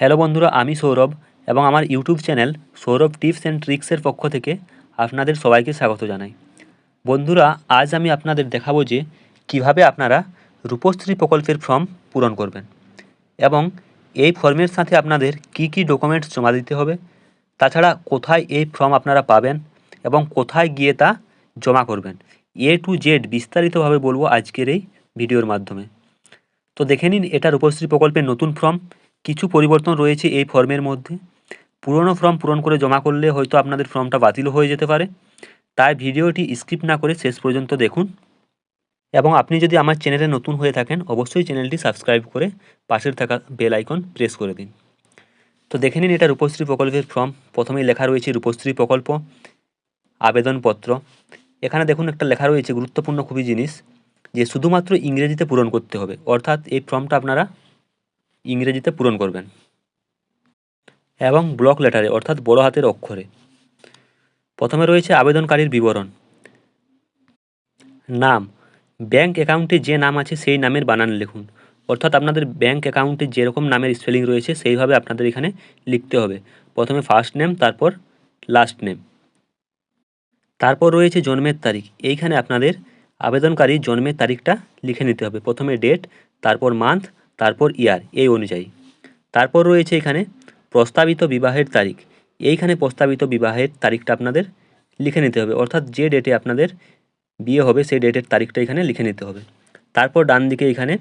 Hello বন্ধুরা, আমি সৌরভ এবং আমার YouTube channel Sourav tips and ট্রিক্সের পক্ষ থেকে আপনাদের সবাইকে স্বাগত জানাই। বন্ধুরা, আজ আমি আপনাদের দেখাবো যে কীভাবে আপনারা রূপশ্রী প্রকল্পের ফর্ম পূরণ করবেন এবং এই ফর্মের সাথে আপনাদের কি কি ডকুমেন্টস জমা দিতে হবে, তাছাড়া কোথায় এই ফর্ম আপনারা পাবেন এবং কোথায় গিয়ে তা জমা করবেন। এ টু জেড বিস্তারিতভাবে বলব আজকের এই ভিডিওর মাধ্যমে। তো দেখে নিন, এটা রূপশ্রী প্রকল্পের নতুন ফর্ম কিছু পরিবর্তন রয়েছে এই ফর্মের মধ্যে। পুরনো ফর্ম পূরণ করে জমা করলে হয়তো আপনাদের ফর্মটা বাতিল হয়ে যেতে পারে। তাই ভিডিওটি স্কিপ না করে শেষ পর্যন্ত দেখুন। এবং আপনি যদি আমার চ্যানেলে নতুন হয়ে থাকেন, অবশ্যই চ্যানেলটি সাবস্ক্রাইব করে পাশের থাকা বেল আইকন প্রেস করে দিন। তো দেখে নিন এটা রূপশ্রী প্রকল্পের ফর্ম। প্রথমেই লেখা রয়েছে রূপশ্রী প্রকল্প, আবেদনপত্র। এখানে দেখুন একটা লেখা রয়েছে গুরুত্বপূর্ণ খুবই জিনিস, যে শুধুমাত্র ইংরেজিতে পূরণ করতে হবে। অর্থাৎ এই ফর্মটা আপনারা ইংরেজিতে পূরণ করবেন। এবং ব্লক লেটারে, অর্থাৎ বড় হাতের অক্ষরে। প্রথমে রয়েছে আবেদনকারীর বিবরণ। নাম। ব্যাংক অ্যাকাউন্টে যে নাম আছে সেই নামের বানান লিখুন। অর্থাৎ আপনাদের ব্যাংক অ্যাকাউন্টে যেরকম নামের স্পেলিং রয়েছে, সেইভাবে আপনাদের এখানে লিখতে হবে। প্রথমে ফার্স্ট নেম, তারপর লাস্ট নেম। তারপর রয়েছে জন্মের তারিখ। এইখানে আপনাদের আবেদনকারীর জন্মের তারিখটা লিখে নিতে হবে। প্রথমে ডেট, তারপর মান্থ তারপর ইয়ার, এই অনুযায়ী। তারপর রয়েছে এখানে প্রস্তাবিত বিবাহের তারিখ। এইখানে প্রস্তাবিত বিবাহের তারিখটা আপনাদের লিখে নিতে হবে। অর্থাৎ যে ডেটে আপনাদের বিয়ে হবে, সেই ডেটের তারিখটা এখানে লিখে নিতে হবে। তারপর ডান দিকে এখানে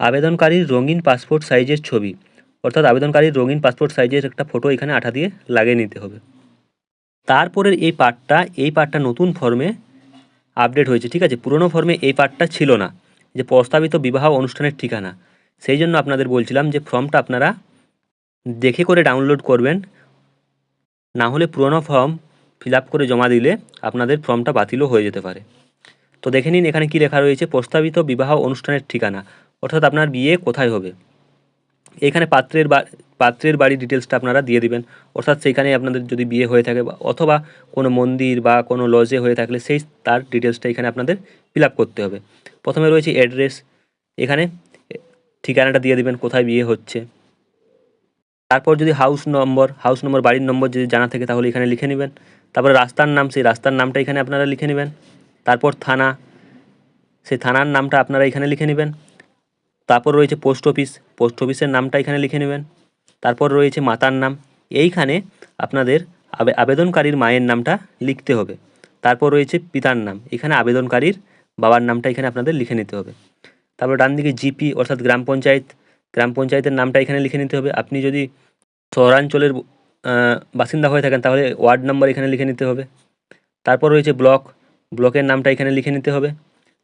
আবেদনকারীর রঙিন পাসপোর্ট সাইজের ছবি। অর্থাৎ আবেদনকারীর রঙিন পাসপোর্ট সাইজের একটা ফটো এখানে আঠা দিয়ে লাগিয়ে নিতে হবে। তারপরের এই পার্টটা এই পার্টটা নতুন ফর্মে আপডেট হয়েছে, ঠিক আছে? পুরনো ফর্মে এই পার্টটা ছিল না। যে প্রস্তাবিত বিবাহ অনুষ্ঠানের ঠিকানা। সেই জন্য আপনাদের বলছিলাম যে ফর্মটা আপনারা দেখে করে ডাউনলোড করবেন। না হলে পুরনো ফর্ম ফিল করে জমা দিলে আপনাদের ফর্মটা বাতিলও হয়ে যেতে পারে। তো দেখে নিন এখানে কি লেখা রয়েছে, প্রস্তাবিত বিবাহ অনুষ্ঠানের ঠিকানা। অর্থাৎ আপনার বিয়ে কোথায় হবে? এখানে পাত্রের বা পাত্রের বাড়ির ডিটেলসটা আপনারা দিয়ে দিবেন। অর্থাৎ সেইখানে আপনাদের যদি বিয়ে হয়ে থাকে অথবা কোনো মন্দির বা কোনো লজে হয়ে থাকলে সেই তার ডিটেলসটা এখানে আপনাদের ফিল করতে হবে। প্রথমে রয়েছে অ্যাড্রেস এখানে ঠিকানাটা দিয়ে দিবেন, কোথায় বিয়ে হচ্ছে। তারপর যদি হাউস নম্বর হাউস নম্বর বাড়ির নম্বর যদি জানা থাকে তাহলে এখানে লিখে নেবেন। তারপরে রাস্তার নাম, সেই রাস্তার নামটা এখানে আপনারা লিখে নেবেন। তারপর থানা, সেই থানার নামটা আপনারা এখানে লিখে নেবেন। তারপর রয়েছে পোস্ট অফিস। পোস্ট অফিসের নামটা এখানে লিখে নেবেন। তারপর রয়েছে মাতার নাম। এইখানে আপনাদের আবে- আবেদনকারীর মায়ের নামটা লিখতে হবে। তারপর রয়েছে পিতার নাম। এখানে আবেদনকারীর বাবার নামটা এখানে আপনাদের লিখে নিতে হবে। তারপর ডান দিকে জিপি অর্থাৎ গ্রাম পঞ্চায়েত। গ্রাম পঞ্চায়েতের নামটা এখানে লিখে নিতে হবে। আপনি যদি শহরাঞ্চলের বাসিন্দা হয়ে থাকেন তাহলে ওয়ার্ড নাম্বার এখানে লিখে নিতে হবে। তারপর রয়েছে ব্লক। ব্লকের নামটা এখানে লিখে নিতে হবে।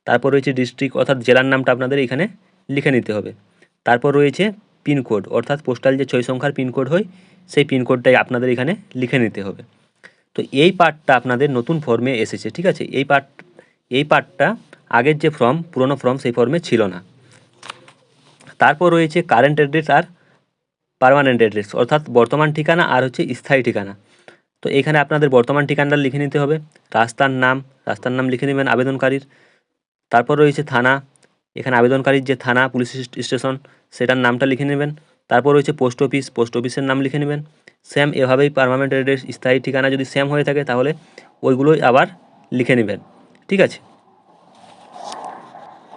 তারপর রয়েছে ডিস্ট্রিক্ট অর্থাৎ জেলার নামটা আপনাদের এখানে লিখে নিতে হবে। তারপর রয়েছে পিনকোড, অর্থাৎ পোস্টাল যে ছয় সংখ্যার পিনকোড হয়, সেই পিনকোডটাই আপনাদের এখানে লিখে নিতে হবে। তো এই পার্টটা আপনাদের নতুন ফর্মে এসেছে, ঠিক আছে? এই পার্ট এই পার্টটা আগের যে ফর্ম পুরনো ফর্ম সেই ফর্মে ছিল না। তারপর রয়েছে কারেন্ট অ্যাড্রেস আর পার্মানেন্ট অ্যাড্রেস অর্থাৎ বর্তমান ঠিকানা আর হচ্ছে স্থায়ী ঠিকানা। তো এখানে আপনাদের বর্তমান ঠিকানাটা লিখে নিতে হবে। রাস্তার নাম রাস্তার নাম লিখে নেবেন আবেদনকারীর। তারপর রয়েছে থানা এখানে আবেদনকারীর যে থানা, পুলিশ স্টেশন, সেটার নামটা লিখে নেবেন। তারপর রয়েছে পোস্ট অফিস, পোস্ট অফিসের নাম লিখে নেবেন। সেম এভাবেই পারমানেন্ট অ্যাড্রেস স্থায়ী ঠিকানা যদি সেম হয়ে থাকে, তাহলে ওইগুলোই আবার লিখে নেবেন। ঠিক আছে?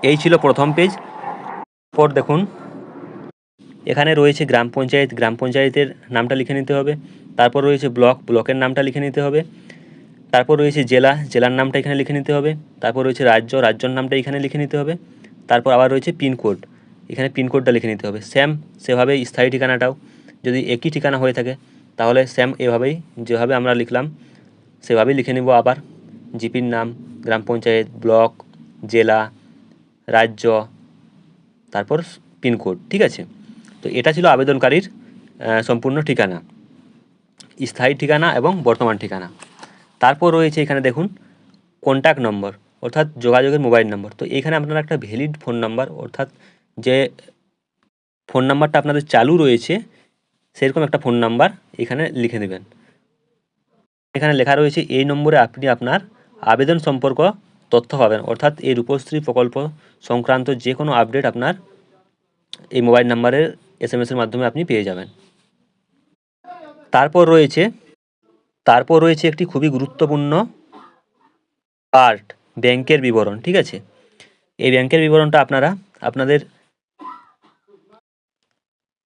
এই ছিল প্রথম পেজ পর দেখুন, এখানে রয়েছে গ্রাম পঞ্চায়েত। গ্রাম পঞ্চায়েতের নামটা লিখে নিতে হবে। তারপর রয়েছে ব্লক, ব্লকের নামটা লিখে নিতে হবে। তারপর রয়েছে জেলা, জেলার নামটা এখানে লিখে নিতে হবে। তারপর রয়েছে রাজ্য, রাজ্যর নামটা এখানে লিখে নিতে হবে। তারপর আবার রয়েছে পিনকোড এখানে পিনকোডটা লিখে নিতে হবে। স্যাম, সেভাবেই স্থায়ী ঠিকানাটাও যদি একই ঠিকানা হয়ে থাকে, তাহলে স্যাম এভাবেই, যেভাবে আমরা লিখলাম, সেভাবেই লিখে নেব আবার। জিপির নাম, গ্রাম পঞ্চায়েত, ব্লক, জেলা, রাজ্য, তারপর পিনকোড ঠিক আছে? তো এটা ছিল আবেদনকারীর সম্পূর্ণ ঠিকানা। স্থায়ী ঠিকানা এবং বর্তমান ঠিকানা। তারপর রয়েছে এখানে দেখুন কন্ট্যাক্ট নম্বর অর্থাৎ যোগাযোগের মোবাইল নম্বর। তো এখানে আপনারা একটা ভ্যালিড ফোন নাম্বার অর্থাৎ যে ফোন নাম্বারটা আপনাদের চালু রয়েছে, সেরকম একটা ফোন নাম্বার এখানে লিখে দেবেন। এখানে লেখা রয়েছে, এই নম্বরে আপনি আপনার আবেদন সম্পর্ক তথ্য পাবেন। অর্থাৎ এই রূপশ্রী প্রকল্প সংক্রান্ত যে কোনো আপডেট আপনার এই মোবাইল নাম্বারে এস এম এসের মাধ্যমে আপনি পেয়ে যাবেন। তারপর রয়েছে তারপর রয়েছে একটি খুবই গুরুত্বপূর্ণ পার্ট ব্যাংকের বিবরণ, ঠিক আছে? এই ব্যাংকের বিবরণটা আপনারা আপনাদের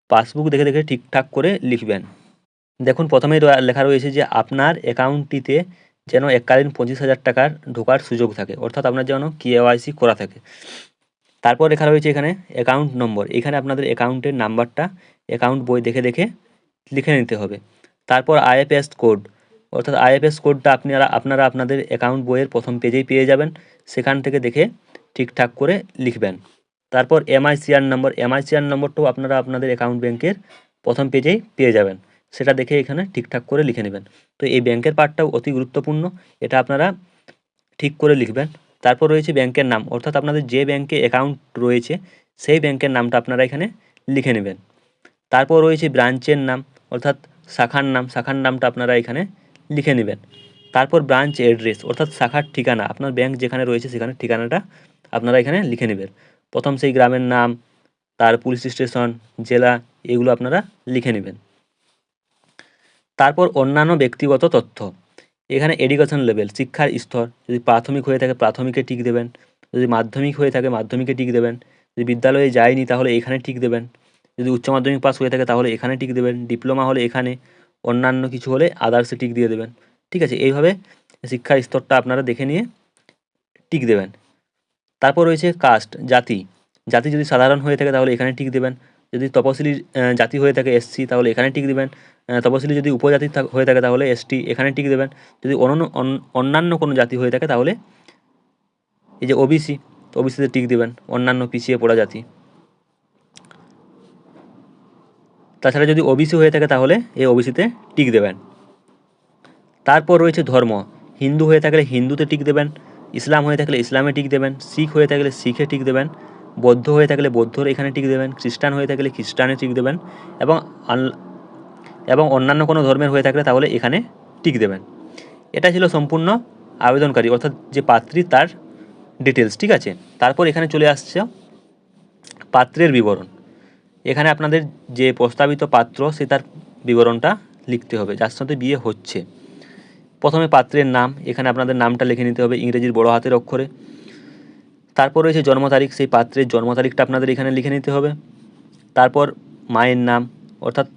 পাসবুক দেখে দেখে ঠিকঠাক করে লিখবেন। দেখুন প্রথমেই লেখা রয়েছে যে আপনার অ্যাকাউন্টটিতে যেন এককালীন পঁচিশ হাজার টাকার ঢোকার সুযোগ থাকে, অর্থাৎ আপনার যেন কেওয়াইসি করা থাকে। তারপর লেখা রয়েছে এখানে অ্যাকাউন্ট নম্বর, এখানে আপনাদের অ্যাকাউন্টের নাম্বারটা অ্যাকাউন্ট বই দেখে দেখে লিখে নিতে হবে। তারপর আইএফএস কোড অর্থাৎ আইএফএস কোডটা আপনারা আপনারা আপনাদের অ্যাকাউন্ট বইয়ের প্রথম পেজেই পেয়ে যাবেন। সেখান থেকে দেখে ঠিকঠাক করে লিখবেন। তারপর এমআইসিআর নম্বর এমআইসিআর নম্বরটাও আপনারা আপনাদের অ্যাকাউন্ট ব্যাংকের প্রথম পেজেই পেয়ে যাবেন। সেটা দেখে এখানে ঠিকঠাক করে লিখে নেবেন। তো এই ব্যাংকের পার্টটাও অতি গুরুত্বপূর্ণ। এটা আপনারা ঠিক করে লিখবেন। তারপর রয়েছে ব্যাংকের নাম। অর্থাৎ আপনাদের যে ব্যাংকে অ্যাকাউন্ট রয়েছে, সেই ব্যাংকের নামটা আপনারা এখানে লিখে নেবেন। তারপর রয়েছে ব্রাঞ্চের নাম, অর্থাৎ শাখার নাম। শাখার নামটা আপনারা এখানে লিখে নেবেন। তারপর ব্রাঞ্চ অ্যাড্রেস অর্থাৎ শাখার ঠিকানা, আপনার ব্যাংক যেখানে রয়েছে সেখানে ঠিকানাটা আপনারা এখানে লিখে নেবেন। প্রথম সেই গ্রামের নাম, তার পুলিশ স্টেশন জেলা, এগুলো আপনারা লিখে নেবেন। তারপর অন্যান্য ব্যক্তিগত তথ্য। এখানে এডুকেশন লেভেল শিক্ষার স্তর, যদি প্রাথমিক হয়ে থাকে প্রাথমিকে টিক দেবেন। যদি মাধ্যমিক হয়ে থাকে মাধ্যমিকে টিক দেবেন। যদি বিদ্যালয়ে যায়নি তাহলে এখানে টিক দেবেন। যদি উচ্চ মাধ্যমিক পাস হয়ে থাকে তাহলে এখানে টিক দেবেন। ডিপ্লোমা হলে এখানে। অন্যান্য কিছু হলে আদার্সে টিক দিয়ে দেবেন। ঠিক আছে? এইভাবে শিক্ষার স্তরটা আপনারা দেখে নিয়ে টিক দেবেন। তারপর রয়েছে কাস্ট জাতি। জাতি যদি সাধারণ হয়ে থাকে তাহলে এখানে টিক দেবেন। যদি তপশিলি জাতি হয়ে থাকে এসসি তাহলে এখানে টিক দেবেন। তপশিলি যদি উপজাতি হয়ে থাকে তাহলে এসটি এখানে টিক দেবেন। যদি অন্য অন- অন্যান্য কোনো জাতি হয়ে থাকে তাহলে এই যে ওবিসি ওবিসিতে টিক দেবেন। অন্যান্য পিছিয়ে পড়া জাতি। তাছাড়া যদি ওবিসি হয়ে থাকে তাহলে এই ওবিসিতে টিক দেবেন। তারপর রয়েছে ধর্ম। হিন্দু হয়ে থাকলে হিন্দুতে টিক দেবেন, ইসলাম হয়ে থাকলে ইসলামে টিক দেবেন, শিখ হয়ে থাকলে শিখে টিক দেবেন, বৌদ্ধ হয়ে থাকলে বৌদ্ধর এখানে টিক দেবেন, খ্রিস্টান হয়ে থাকলে খ্রিস্টানে টিক দেবেন এবং এবং অন্যান্য কোনো ধর্মের হয়ে থাকলে তাহলে এখানে টিক দেবেন। এটা ছিল সম্পূর্ণ আবেদনকারী, অর্থাৎ যে পাত্রী তার ডিটেলস ঠিক আছে? তারপর এখানে চলে আসছে পাত্রের বিবরণ। এখানে আপনাদের যে প্রস্তাবিত পাত্র, সে তার বিবরণটা লিখতে হবে। যার সাথে বিয়ে হচ্ছে। প্রথমে পাত্রের নাম, এখানে আপনাদের নামটা লিখে নিতে হবে ইংরেজির বড় হাতের অক্ষরে। তারপর রয়েছে জন্ম তারিখ, সেই পাত্রের জন্ম তারিখটা আপনাদের এখানে লিখে নিতে হবে। তারপর মায়ের নাম, অর্থাৎ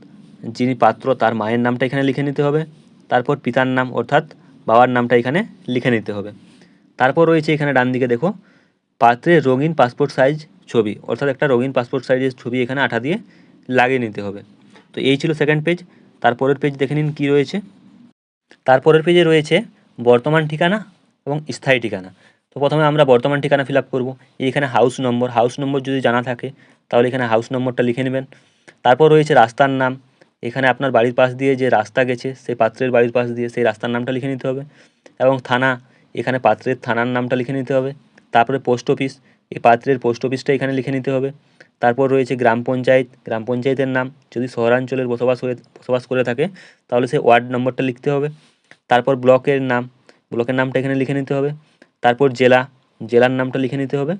যিনি পাত্র, তার মায়ের নামটা এখানে লিখে নিতে হবে। তারপর পিতার নাম, অর্থাৎ বাবার নামটা এখানে লিখে নিতে হবে। তারপর রয়েছে এখানে ডান দিকে দেখো পাত্রের রঙিন পাসপোর্ট সাইজ ছবি, অর্থাৎ একটা রঙিন পাসপোর্ট সাইজের ছবি এখানে আঠা দিয়ে লাগিয়ে নিতে হবে। তো এই ছিল সেকেন্ড পেজ তারপরের পেজ দেখে নিন কী রয়েছে। তারপরের পেজে রয়েছে বর্তমান ঠিকানা এবং স্থায়ী ঠিকানা। তো প্রথমে আমরা বর্তমান ঠিকানা ফিল আপ করব। এখানে হাউস নম্বর হাউস নম্বর যদি জানা থাকে, তাহলে এখানে হাউস নম্বরটা লিখে নেবেন। তারপর রয়েছে রাস্তার নাম। এখানে আপনার বাড়ির পাশ দিয়ে যে রাস্তা গেছে, সেই পাত্রের বাড়ির পাশ দিয়ে সেই রাস্তার নামটা লিখে নিতে হবে। এবং থানা, এখানে পাত্রের থানার নামটা লিখে নিতে হবে। তারপরে পোস্ট অফিস এই পাত্রের পোস্ট অফিসটা এখানে লিখে নিতে হবে। তারপর রয়েছে গ্রাম পঞ্চায়েত, গ্রাম পঞ্চায়েতের নাম, যদি শহরাঞ্চলের বসবাস হয়ে, বসবাস করে থাকে, তাহলে সেই ওয়ার্ড নম্বরটা লিখতে হবে। তারপর ব্লকের নাম, ব্লকের নামটা এখানে লিখে নিতে হবে। তারপর জেলা, জেলার নামটা লিখে নিতে হবে।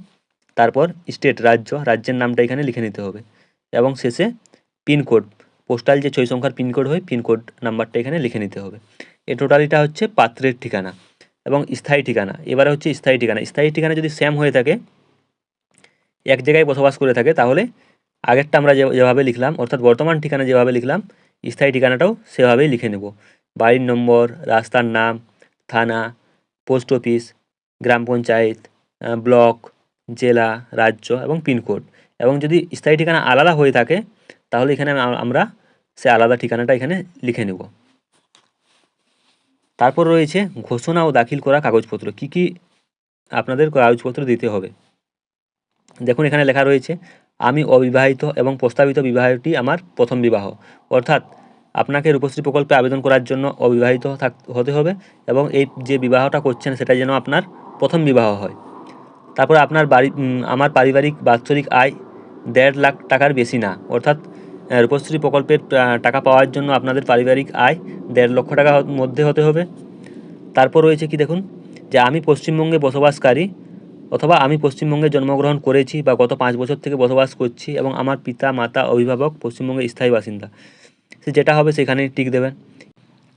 তারপর স্টেট রাজ্য, রাজ্যের নামটা এখানে লিখে নিতে হবে। এবং শেষে পিনকোড পোস্টাল যে ছয় সংখ্যার পিনকোড হয়, পিনকোড নাম্বারটা এখানে লিখে নিতে হবে। এ টোটালিটা হচ্ছে পাত্রের ঠিকানা। এবং স্থায়ী ঠিকানা। এবারে হচ্ছে স্থায়ী ঠিকানা। স্থায়ী ঠিকানা যদি সেম হয়ে থাকে, এক জায়গায় বসবাস করে থাকে, তাহলে আগেরটা আমরা যেভাবে লিখলাম, অর্থাৎ বর্তমান ঠিকানা যেভাবে লিখলাম, স্থায়ী ঠিকানাটাও সেভাবেই লিখে নেব। বাড়ির নম্বর, রাস্তার নাম, থানা, পোস্ট অফিস, গ্রাম পঞ্চায়েত ব্লক, জেলা, রাজ্য এবং পিনকোড। এবং যদি স্থায়ী ঠিকানা আলাদা হয়ে থাকে, তাহলে এখানে আমরা সে আলাদা ঠিকানাটা এখানে লিখে নেব। তারপর রয়েছে ঘোষণা ও দাখিল করা কাগজপত্র। কি কি আপনাদের কাগজপত্র দিতে হবে? দেখুন, এখানে লেখা রয়েছে, আমি অবিবাহিত এবং প্রস্তাবিত বিবাহটি আমার প্রথম বিবাহ। অর্থাৎ, আপনাকে রূপশ্রী প্রকল্পে আবেদন করার জন্য অবিবাহিত হতে হবে এবং এই যে বিবাহটা করছেন, সেটা যেন আপনার প্রথম বিবাহ হয়। তারপর আপনার বাড়ি আমার পারিবারিক বাৎসরিক আয় দেড় লাখ টাকার বেশি না। অর্থাৎ রূপশ্রী প্রকল্পের টাকা পাওয়ার জন্য আপনাদের পারিবারিক আয় দেড় লক্ষ টাকা মধ্যে হতে হবে। তারপর রয়েছে কি দেখুন, যে আমি পশ্চিমবঙ্গে বসবাসকারী অথবা আমি পশ্চিমবঙ্গে জন্মগ্রহণ করেছি বা গত পাঁচ বছর থেকে বসবাস করছি এবং আমার পিতা, মাতা, অভিভাবক পশ্চিমবঙ্গের স্থায়ী বাসিন্দা। সে যেটা হবে সেখানে টিক দেবেন।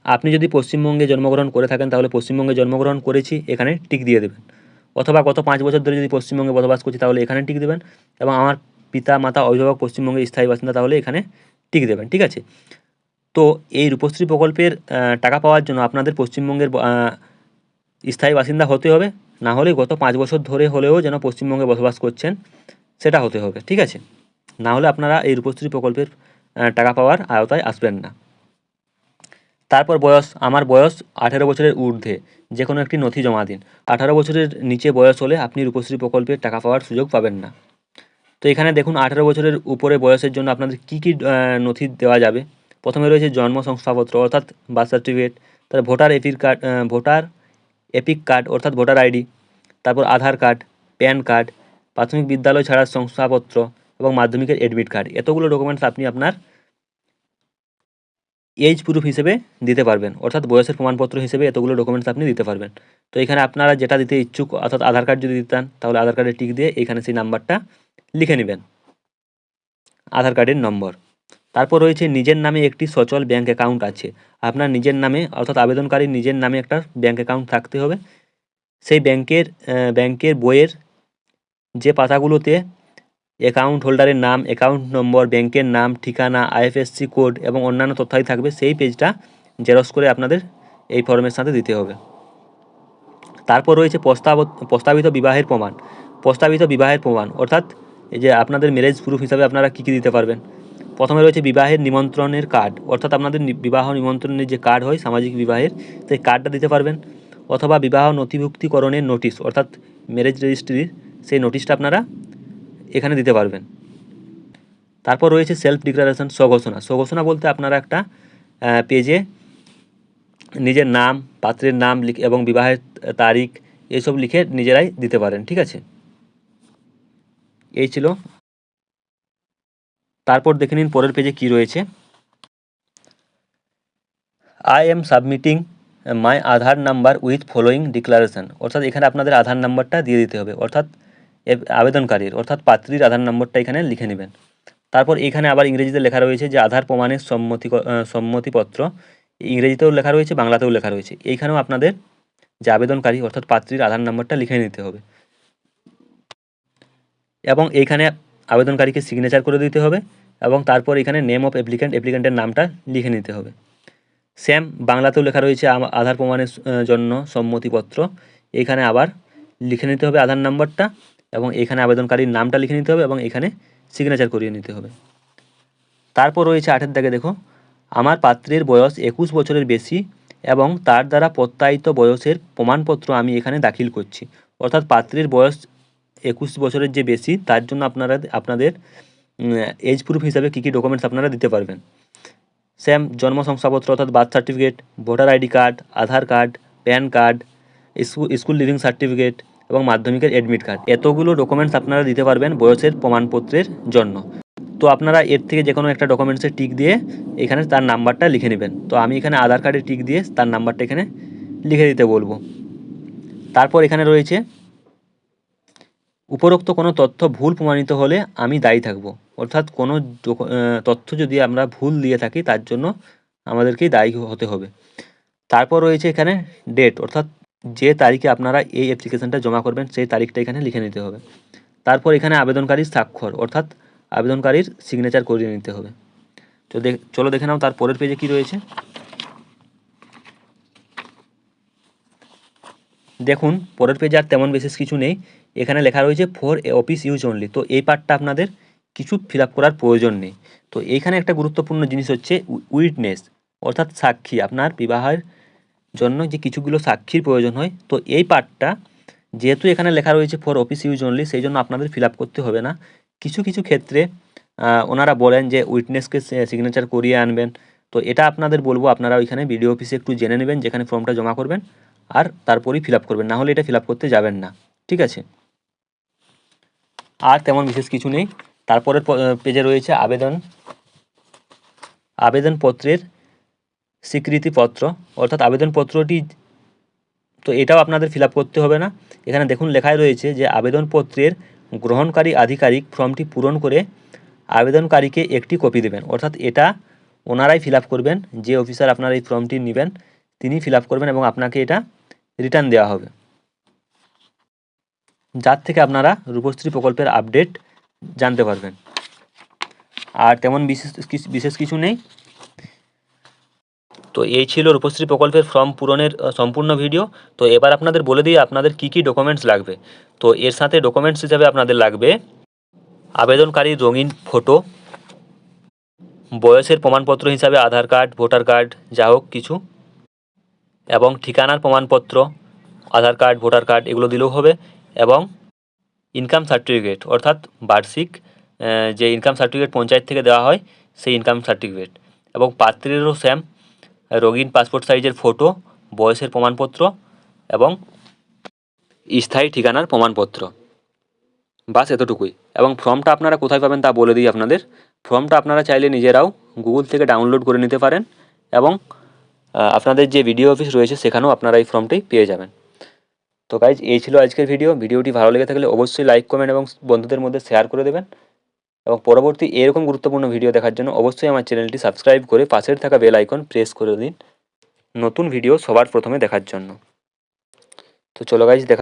আপনি যদি পশ্চিমবঙ্গে জন্মগ্রহণ করে থাকেন, তাহলে পশ্চিমবঙ্গে জন্মগ্রহণ করেছি, এখানে টিক দিয়ে দেবেন। অথবা গত পাঁচ বছর ধরে যদি পশ্চিমবঙ্গে বসবাস করছি, তাহলে এখানে টিক দেবেন এবং আমার পিতা, মাতা, অভিভাবক, পশ্চিমবঙ্গের স্থায়ী বাসিন্দা তাহলে এখানে টিক দেবেন, ঠিক আছে? তো এই রূপশ্রী প্রকল্পের টাকা পাওয়ার জন্য আপনাদের পশ্চিমবঙ্গের স্থায়ী বাসিন্দা হতে হবে। না হলে গত পাঁচ বছর ধরে হলেও যেন পশ্চিমবঙ্গে বসবাস করছেন, সেটা হতে হবে, ঠিক আছে? না হলে আপনারা এই রূপশ্রী প্রকল্পের টাকা পাওয়ার আওতায় আসবেন না। তারপর বয়স, আমার বয়স আঠেরো বছরের ঊর্ধ্বে যে কোনো একটি নথি জমা দিন। আঠারো বছরের নিচে বয়স হলে আপনি রূপশ্রী প্রকল্পের টাকা পাওয়ার সুযোগ পাবেন না। তো এখানে দেখুন আঠেরো বছরের উপরে বয়সের জন্য আপনাদের কী কী নথি দেওয়া যাবে? প্রথমে রয়েছে জন্ম শংসাপত্র, অর্থাৎ বার্থ সার্টিফিকেট তারপর ভোটার এপির কার্ড ভোটার এপিক কার্ড অর্থাৎ ভোটার আইডি তারপর আধার কার্ড প্যান কার্ড প্রাথমিক বিদ্যালয় ছাড়ার শংসাপত্র এবং মাধ্যমিকের অ্যাডমিট কার্ড এতগুলো ডকুমেন্টস আপনি আপনার এজ প্রুফ হিসেবে দিতে পারবেন, অর্থাৎ বয়সের প্রমাণপত্র হিসেবে এতগুলো ডকুমেন্টস আপনি দিতে পারবেন। তো এখানে আপনারা যেটা দিতে ইচ্ছুক, অর্থাৎ আধার কার্ড যদি দিতেন, তাহলে আধার কার্ডে টিক দিয়ে এখানে সেই নাম্বারটা লিখে নেবেন। আধার কার্ডের নম্বর। তারপর রয়েছে নিজের নামে একটি সচল ব্যাংক অ্যাকাউন্ট আছে। আপনার নিজের নামে অর্থাৎ আবেদনকারীর নিজের নামে একটা ব্যাংক অ্যাকাউন্ট থাকতে হবে। সেই ব্যাংকের ব্যাংকের বইয়ের যে পাতাগুলোতে অ্যাকাউন্ট হোল্ডারের নাম, অ্যাকাউন্ট নম্বর, ব্যাংকের নাম, ঠিকানা, আইএফএসসি কোড এবং অন্যান্য তথ্যাদি থাকবে, সেই পেজটা জেরক্স করে আপনাদের এই ফর্মের সাথে দিতে হবে। তারপর রয়েছে প্রস্তাব প্রস্তাবিত বিবাহের প্রমাণ। প্রস্তাবিত বিবাহের প্রমাণ, অর্থাৎ এই যে আপনাদের ম্যারেজ প্রুফ হিসাবে আপনারা কী কী দিতে পারবেন? প্রথমে রয়েছে বিবাহের নিমন্ত্রণের কার্ড অর্থাৎ আপনাদের বিবাহ নিমন্ত্রণের যে কার্ড হয়, সামাজিক বিবাহের, সেই কার্ডটা দিতে পারবেন। অথবা বিবাহ নথিভুক্তিকরণের নোটিশ অর্থাৎ ম্যারেজ রেজিস্ট্রির সেই নোটিশটা আপনারা এখানে দিতে পারবেন। তারপর রয়েছে সেলফ ডিক্লারেশন স্বঘোষণা। স্বঘোষণা বলতে আপনারা একটা পেজে নিজের নাম, পাত্রের নাম লিখ এবং বিবাহের তারিখ, এসব লিখে নিজেরাই দিতে পারেন, ঠিক আছে? এই ছিল। তারপর দেখে নিন পরের পেজে কি রয়েছে। I am submitting my Aadhaar number with following declaration অর্থাৎ এখানে আপনাদের আধার নাম্বারটা দিয়ে দিতে হবে। অর্থাৎ আবেদনকারীর, অর্থাৎ পাত্রীর আধার নম্বরটা এখানে লিখে নেবেন। তারপর এখানে আবার ইংরেজিতে লেখা রয়েছে যে আধার প্রমাণের সম্মতি সম্মতিপত্র। ইংরেজিতেও লেখা রয়েছে, বাংলাতেও লেখা রয়েছে। এইখানেও আপনাদের যে আবেদনকারী, অর্থাৎ পাত্রীর আধার নম্বরটা লিখে নিতে হবে। এবং এইখানে আবেদনকারীকে সিগনেচার করে দিতে হবে এবং তারপর এখানে নেম অফ অ্যাপ্লিক্যান্ট অ্যাপ্লিক্যান্টের নামটা লিখে নিতে হবে। সেম বাংলাতেও লেখা রয়েছে আধার প্রমাণের জন্য সম্মতিপত্র। এখানে আবার লিখে নিতে হবে আধার নাম্বারটা এবং এখানে আবেদনকারীর নামটা লিখে নিতে হবে এবং এখানে সিগনেচার করিয়ে নিতে হবে। তারপর রয়েছে আঠের দাগে দেখো, আমার পাত্রের বয়স একুশ বছরের বেশি এবং তার দ্বারা প্রত্যায়িত বয়সের প্রমাণপত্র আমি এখানে দাখিল করছি। অর্থাৎ পাত্রের বয়স একুশ বছরের যে বেশি, তার জন্য আপনারা আপনাদের এজ প্রুফ হিসাবে কী কী ডকুমেন্টস আপনারা দিতে পারবেন? স্যাম, জন্ম শংসাপত্র অর্থাৎ birth certificate voter ID card Aadhaar card PAN card school school leaving certificate এবং মাধ্যমিকের অ্যাডমিট কার্ড এতগুলো ডকুমেন্টস আপনারা দিতে পারবেন বয়সের প্রমাণপত্রের জন্য। তো আপনারা এর থেকে যে কোনো একটা ডকুমেন্টসে টিক দিয়ে এখানে তার নাম্বারটা লিখে নেবেন। তো আমি এখানে আধার কার্ডে টিক দিয়ে তার নাম্বারটা এখানে লিখে দিতে বলব। তারপর এখানে রয়েছে উপরোক্ত কোনো তথ্য ভুল প্রমাণিত হলে আমি দায়ী থাকব। অর্থাৎ কোনো তথ্য যদি আমরা ভুল দিয়ে থাকি, তার জন্য আমাদেরকেই দায়ী হতে হবে। তারপর রয়েছে এখানে ডেট অর্থাৎ যে তারিখে আপনারা এই অ্যাপ্লিকেশনটা জমা করবেন, সেই তারিখটা এখানে লিখে নিতে হবে। তারপর এখানে আবেদনকারীর স্বাক্ষর, অর্থাৎ আবেদনকারীর সিগনেচার করিয়ে নিতে হবে। তো দেখ চলো দেখে নাও তার পরের পেজে কি রয়েছে। দেখুন, পরের পেজে আর তেমন বিশেষ কিছু নেই। এখানে লেখা রয়েছে ফর অফিস ইউজ অনলি তো এই পার্টটা আপনাদের কিছু ফিল করার প্রয়োজন নেই। তো এইখানে একটা গুরুত্বপূর্ণ জিনিস হচ্ছে উইটনেস অর্থাৎ সাক্ষী, আপনার বিবাহের জন্য যে কিছুগুলো সাক্ষীর প্রয়োজন হয়। তো এই পার্টটা যেহেতু এখানে লেখা রয়েছে ফর অফিস ইউজ অনলি সেই জন্য আপনাদের ফিল করতে হবে না। কিছু কিছু ক্ষেত্রে ওনারা বলেন যে উইটনেসকে সিগনেচার করিয়ে আনবেন। তো এটা আপনাদের বলব, আপনারা ওইখানে বিডিও অফিসে একটু জেনে নেবেন, যেখানে ফর্মটা জমা করবেন, আর তারপরেই ফিল করবেন। না হলে এটা ফিল করতে যাবেন না। ঠিক আছে? আর তেমন বিশেষ কিছু নেই। তারপরের পেজে রয়েছে আবেদন, আবেদনপত্রের স্বীকৃতিপত্র। অর্থাৎ আবেদনপত্রটি তো এটাও আপনাদের ফিল করতে হবে না। এখানে দেখুন লেখায় রয়েছে যে আবেদনপত্রের গ্রহণকারী আধিকারিক ফর্মটি পূরণ করে আবেদনকারীকে একটি কপি দেবেন। অর্থাৎ এটা ওনারাই ফিল করবেন, যে অফিসার আপনার এই ফর্মটি নেবেন, তিনি ফিল করবেন এবং আপনাকে এটা রিটার্ন দেওয়া হবে। যার থেকে আপনারা রূপশ্রী প্রকল্পের আপডেট জানতে পারবেন। আর তেমন বিশেষ বিশেষ কিছু নেই। তো এই ছিল রূপশ্রী প্রকল্পের ফর্ম পূরণের সম্পূর্ণ ভিডিও তো এবার আপনাদের বলে দিই আপনাদের কি কি ডকুমেন্টস লাগবে। তো এর সাথে ডকুমেন্টস হিসাবে আপনাদের লাগবে আবেদনকারীর রঙিন ফটো বয়সের প্রমাণপত্র হিসাবে আধার কার্ড, ভোটার কার্ড, যা হোক কিছু, এবং ঠিকানার প্রমাণপত্র, আধার কার্ড, ভোটার কার্ড, এগুলো দিলেও হবে। এবং ইনকাম সার্টিফিকেট অর্থাৎ বার্ষিক যে ইনকাম সার্টিফিকেট পঞ্চায়েত থেকে দেওয়া হয়, সেই ইনকাম সার্টিফিকেট এবং পাত্রেরও স্যাম রঙিন পাসপোর্ট সাইজের ফটো বয়সের প্রমাণপত্র এবং স্থায়ী ঠিকানার প্রমাণপত্র। বাস এতটুকুই। এবং ফর্মটা আপনারা কোথায় পাবেন তা বলে দিই আপনাদের। ফর্মটা আপনারা চাইলে নিজেরাও গুগল থেকে ডাউনলোড করে নিতে পারেন এবং আপনাদের যে ভিডিও অফিস রয়েছে, সেখানেও আপনারা এই ফর্মটি পেয়ে যাবেন। তো গাইজ এই ছিল আজকের ভিডিও ভিডিওটি ভালো লেগে থাকলে অবশ্যই লাইক কমেন্ট এবং বন্ধুদের মধ্যে শেয়ার করে দেবেন। এবং পরবর্তী এরকম গুরুত্বপূর্ণ ভিডিও দেখার জন্য অবশ্যই আমার চ্যানেলটি সাবস্ক্রাইব করে পাশের থাকা বেল আইকন প্রেস করে দিন। নতুন ভিডিও সবার প্রথমে দেখার জন্য। তো চলো গাইজ দেখা